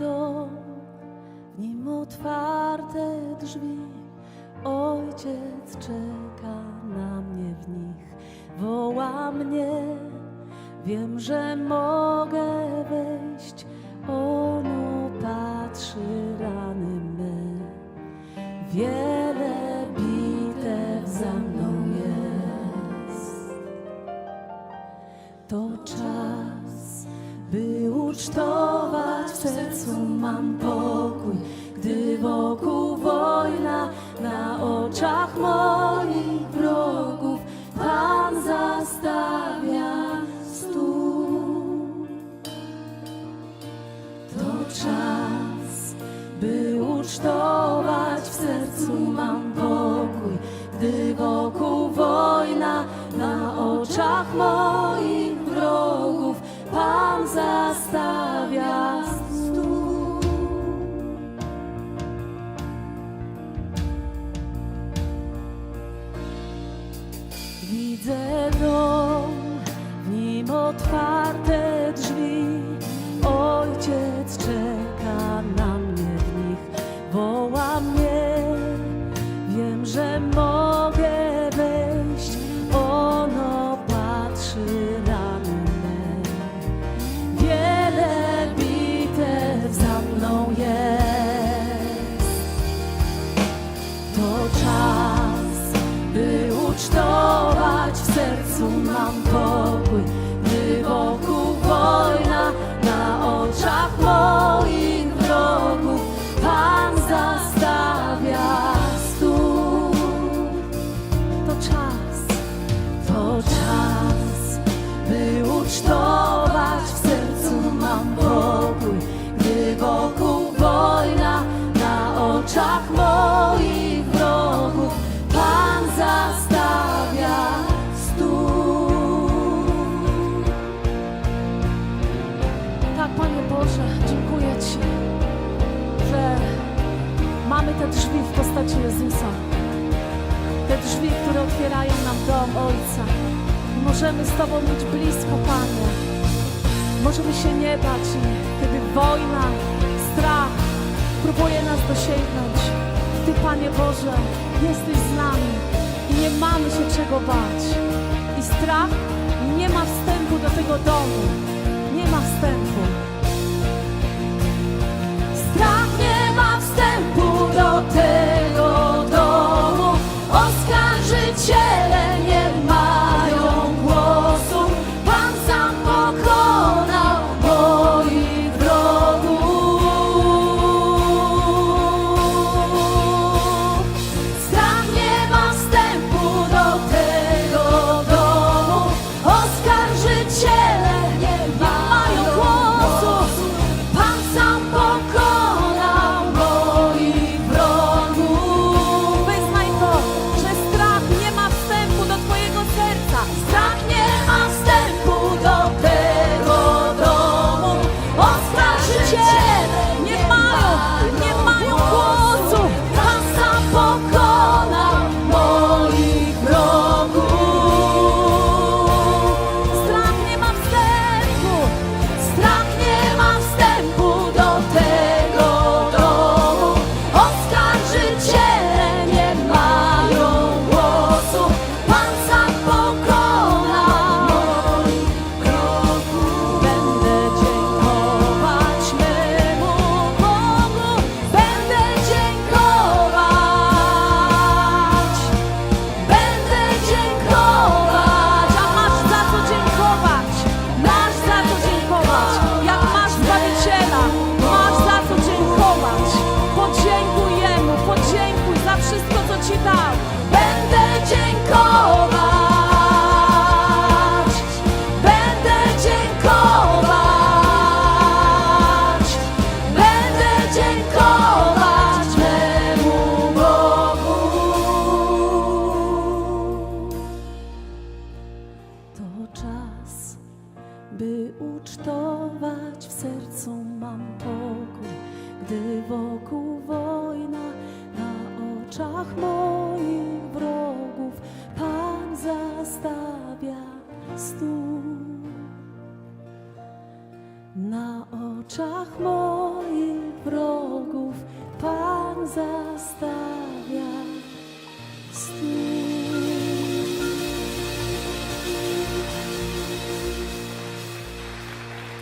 dom, w nim otwarte drzwi. Ojciec czeka na mnie w nich, woła mnie. Wiem, że mogę wejść, ono patrzy rany me. Wiele bitew za mną jest. To czas, by ucztować sercu mam pokój, gdy wokół wojna na oczach moich wrogów Pan zastawia stół. To czas, by ucztować w sercu mam pokój, gdy wokół wojna na oczach moich wrogów Pan zastawia otwarte drzwi. Ojciec czeka na mnie w nich, woła mnie. Wiem, że mogę wejść, ono patrzy rany me. Wiele bitew za mną jest. To czas, by ucztować w sercu mam pokój, czas, to czas, by ucztować w sercu mam pokój, gdy wokół wojna na oczach moich wrogów Pan zastawia stół. Tak, Panie Boże, dziękuję Ci, że mamy te drzwi w postaci Jezusa. Te drzwi, otwierają nam dom Ojca. I możemy z Tobą mieć blisko, Panie. Możemy się nie bać, kiedy wojna, strach próbuje nas dosięgnąć. Ty, Panie Boże, jesteś z nami i nie mamy się czego bać. I strach nie ma wstępu do tego domu. Nie ma wstępu. w sercu mam pokój, gdy wokół wojna na oczach moich wrogów Pan zastawia stół. Na oczach moich wrogów Pan zastawia stół.